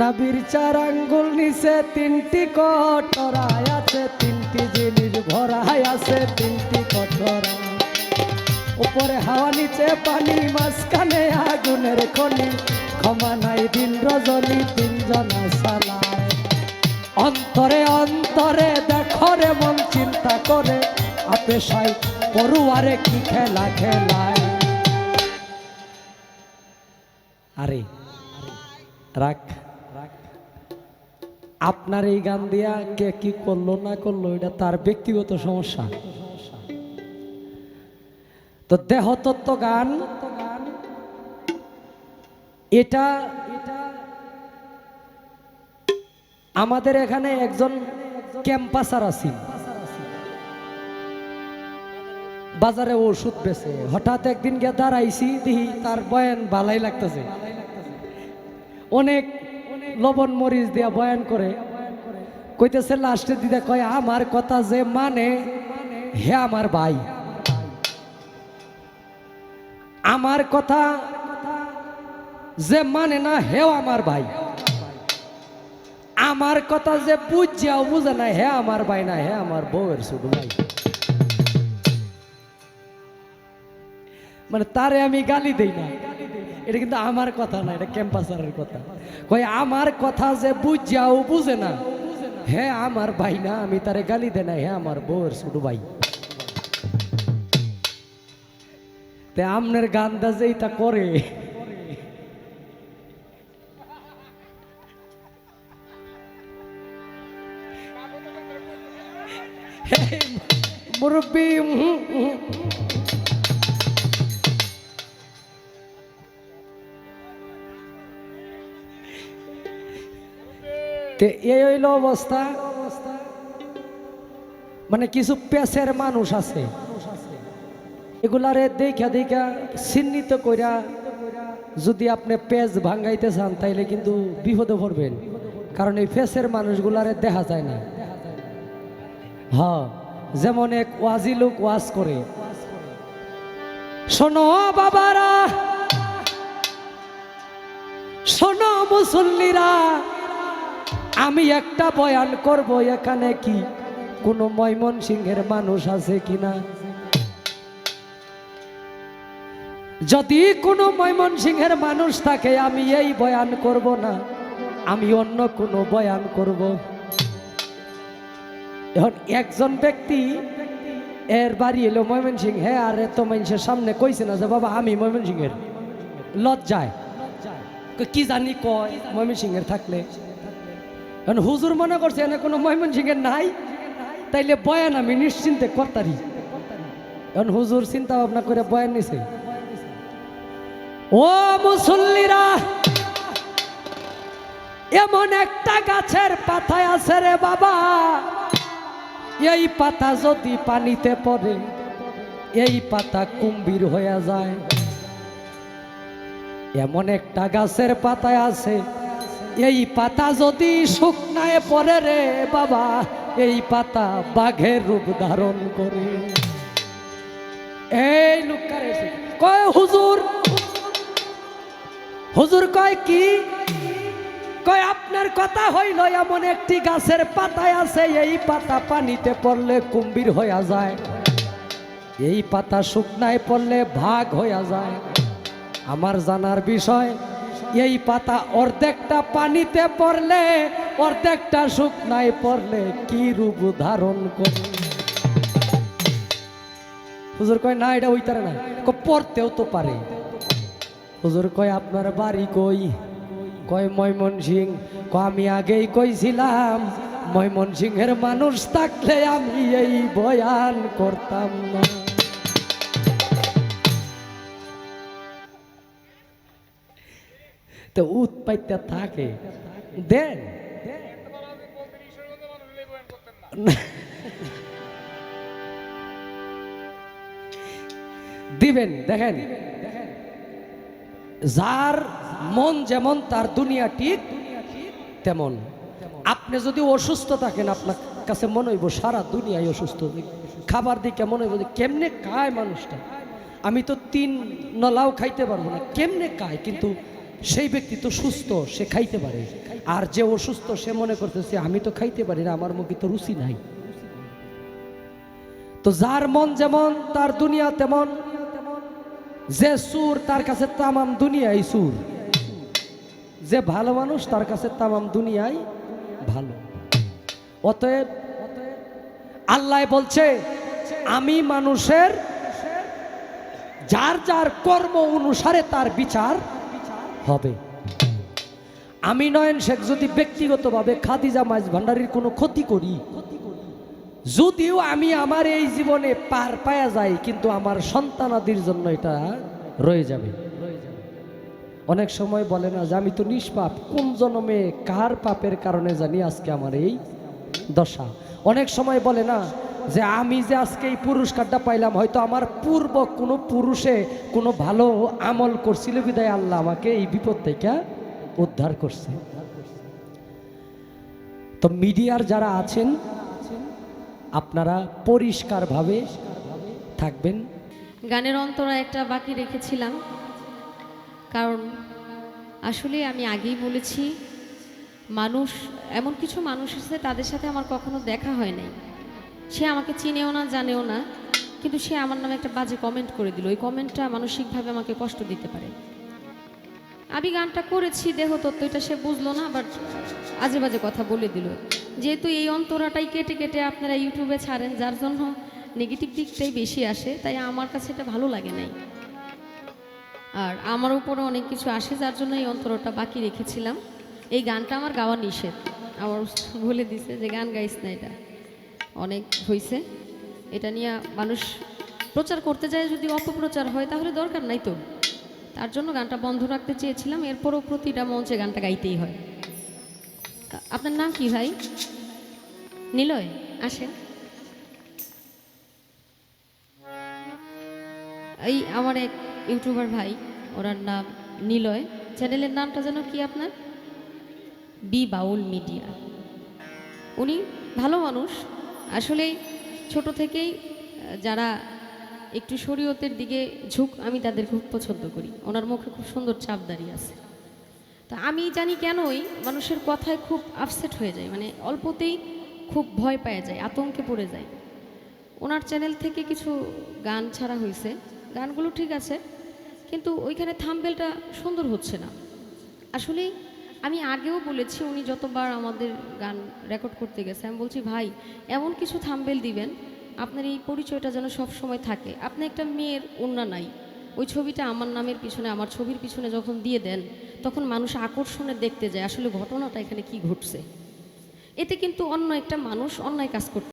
নাবির চার আঙ্গুল নিচে তিনটি কটরায় আছে, তিনটি জিনিস ভরায় আছে, তিনটি কটরা উপরে হাওয়া, নিচে পানি, মাঝখানে আগুনের খনি। ক্ষমা নাই দিন রজনী, তিনজন সালায়। অন্তরে অন্তরে দেখো রে মন চিন্তা করে আপেশাই পড়ুয়ারে কি খেলা খেলায়। আরে, রাখ। আপনার এই গান দিয়া কে কি করল, না করল, এটা তার ব্যক্তিগত সমস্যা। তো দেহতত্ত্ব গান, এটা আমাদের এখানে একজন ক্যাম্পাসার আছেন। বাজারে ওষুধ বেছে হঠাৎ একদিন গিয়ে দাঁড়াইছি, দেখি তার বয়ান ভালাই লাগতেছে। অনেক লবণ মরিচ দিয়া বয়ান করে, কইতেছে লাস্টে দিদা কয়, আমার কথা যে মানে হে আমার ভাই। আমার কথা যে মানে না, হেও আমার ভাই। আমার কথা যে বুঝাও বুঝে না, হে আমার ভাই না, হে আমার বউয়ের ছোট ভাই। মানে তারে আমি গালি দেই না। এটা কিন্তু আমার কথা না, এটা ক্যাম্পাসারের কথা। কই আমার কথা যে বুঝাও বুঝে না। হে আমার ভাই না, আমি তারে গালি দে না, হে আমার বউয়ের ছোট ভাই। তে আমনের গানটা যে এটা করে। মুরব্বী তে এই হইল অবস্থা। মানে কিছু পেশের মানুষ আছে। এগুলারে দেখা দেখা চিহ্নিত কইরা যদি আপনি পেজ ভাঙ্গাইতে চান, তাইলে কিন্তু বিপদে পড়বেন। কারণ এই ফেসের মানুষগুলারে দেখা যায় না। হ যেমন এক ওয়াজি লোক ওয়াজ করে। শোনো বাবারা, শোনো মুসল্লিরা আমি একটা বয়ান করব এখানে কি? কোনো ময়মন সিংহের মানুষ আছে কিনা? যদি কোনো ময়মন সিংহের মানুষ থাকে, আমি এই বয়ান করব না। আমি অন্য কোনো বয়ান করব। এখন একজন ব্যক্তি, এর বাড়ি এলো ময়মন সিং হ্যাঁ আর এত মানুষের সামনে কইছে না যে, বাবা, আমি ময়মন সিংহের লজ্জায় কি জানি কয় ময়মন সিংহের থাকলে। এখন হুজুর মনে করছে, এনে কোনো ময়মন সিংহের নাই, তাইলে বয়ান আমি নিশ্চিন্তে করতারি। এখন হুজুর চিন্তা ভাবনা করে বয়ান নিছে। ও মুসল্লিরা, এমন একটা গাছের পাতায় আছে রে বাবা। এই পাতা যদি পানিতে পড়ে, এই পাতা কুম্ভীর হয়ে যায়। এমন একটা গাছের পাতায় আছে এই পাতা যদি শুকনায় পড়ে রে বাবা, এই পাতা বাঘের রূপ ধারণ করে। এই লোকটারে এসে কয়, হুজুর হুজুর কয় কি? কয়, আপনার কথা হইল এমন একটি গাছের পাতায় আছে, এই পাতা পানিতে পড়লে কুম্ভীর হইয়া যায়। এই পাতা শুকনায় পড়লে ভাগ হইয়া যায়। আমার জানার বিষয় এই পাতা অর্ধেকটা পানিতে পড়লে, অর্ধেকটা শুকনায় পড়লে কি রূপ ধারণ করে হুজুর কয়, না, এটা ওইতারে না। পড়তেও তো পারে। হুজুর কয়, আপনার বাড়ি কই? কয় ময়মন সিং আমি আগেই কইছিলাম ময়মন সিংহের মানুষ থাকলে আমি এই বয়ান করতাম না। তো উৎপাইতে থাকে। দেন। দিবেন, দেখেন। যার মন যেমন তার দুনিয়া ঠিক, তেমন। আপনি যদি অসুস্থ থাকেন, আপনার কাছে মনে হইব, সারা দুনিয়ায় অসুস্থ। খাবার দিকে মনে হইব কেমনে খায় মানুষটা? আমি তো তিন নলাও খাইতে পারব না, কেমনে খায়? কিন্তু সেই ব্যক্তি তো সুস্থ, সে খাইতে পারে। আর যে অসুস্থ, সে মনে করতেছে, আমি তো খাইতে পারি না, আমার মুখে তো রুচি নাই। তো যার মন যেমন, তার দুনিয়া তেমন। যে সুর, তার কাছে তামাম দুনিয়াই সুর। যে ভালো মানুষ, তার কাছে তামাম দুনিয়াই ভালো। অতএব আল্লাহ বলছে, আমি মানুষের, যার যার কর্ম অনুসারে তার বিচার হবে। আমি নয়ন শেখ যদি ব্যক্তিগতভাবে খাদিজা মাইজ ভান্ডারির কোনো ক্ষতি করি, যদিও আমি আমার এই জীবনে পার পায়া যাই, কিন্তু আমার সন্তানাদির জন্য এটা রয়ে যাবে। অনেক সময় বলে না যে আমি তো নিষ্পাপ, কোন জন্মে কার পাপের কারণে জানি আজকে আমার এই দশা। অনেক সময় বলে না যে আমি যে আজকে এই পুরস্কারটা পাইলাম, হয়তো আমার পূর্ব কোনো পুরুষে কোনো ভালো আমল করছিল বিদায় আল্লাহ আমাকে এই বিপদ থেকে উদ্ধার করছে। তো মিডিয়ার যারা আছেন, আপনারা পরিষ্কারভাবে থাকবেন। গানের অন্তরা একটা বাকি রেখেছিলাম, কারণ আসলে আমি আগেই বলেছি, মানুষ, এমন কিছু মানুষ আছে তাদের সাথে আমার কখনো দেখা হয় নাই। সে আমাকে চিনেও না, জানেও না, কিন্তু সে আমার নামে একটা বাজে কমেন্ট করে দিল। ওই কমেন্টটা মানসিকভাবে আমাকে কষ্ট দিতে পারে। আমি গানটা করেছি, দেহ তত্ত্ব, এটা সে বুঝলো না বাট আজে বাজে কথা বলে দিল। যেহেতু এই অন্তরাটাই কেটে কেটে আপনারা ইউটিউবে ছাড়েন, যার জন্য নেগেটিভ দিকটাই বেশি আসে, তাই আমার কাছে এটা ভালো লাগে নাই। আর আমার উপরে অনেক কিছু আসে, যার জন্য এই অন্তরটা বাকি রেখেছিলাম। এই গানটা আমার গাওয়া নিষেধ। আমার বলে দিছে যে, গান গাইস না এটা। অনেক হয়েছে এটা নিয়ে মানুষ প্রচার করতে যায়, যদি অপপ্রচার হয়, তাহলে দরকার নাই তো। তার জন্য গানটা বন্ধ রাখতে চেয়েছিলাম, এরপরও প্রতিটা মঞ্চে গানটা গাইতেই হয়। আপনার নাম কি ভাই? নিলয়, আসেন। এই আমার এক ইউটিউবার ভাই, ওনার নাম নিলয়। চ্যানেলের নামটা যেন কি আপনার? B Baul media. উনি ভালো মানুষ আসলে ছোট থেকেই যারা একটু শরীয়তের দিকে ঝুঁক, আমি তাদের খুব পছন্দ করি। ওনার মুখে খুব সুন্দর চাপ দাঁড়িয়ে আছে। তা আমি জানি কেনই মানুষের কথায় খুব আপসেট হয়ে যায়। মানে অল্পতেই খুব ভয় পাওয়া যায়, আতঙ্কে পড়ে যায়। ওনার চ্যানেল থেকে কিছু গান ছাড়া হয়েছে গানগুলো ঠিক আছে, কিন্তু ওইখানে থাম্বেলটা সুন্দর হচ্ছে না। আসলে আমি আগেও বলেছি, উনি যতবার আমাদের গান রেকর্ড করতে গেছে, আমি বলছি, ভাই, এমন কিছু থাম্বেল দিবেন, আপনার এই পরিচয়টা যেন সব সময় থাকে। আপনি একটা মেয়ের অন্যা নাই। ওই ছবিটা আমার নামের পিছনে, আমার ছবির পিছনে যখন দিয়ে দেন, তখন মানুষ আকর্ষণে দেখতে যায়, আসলে ঘটনাটা এখানে কি ঘটছে? এতে কিন্তু অন্য একটা মানুষ অন্যায় কাজ করতে।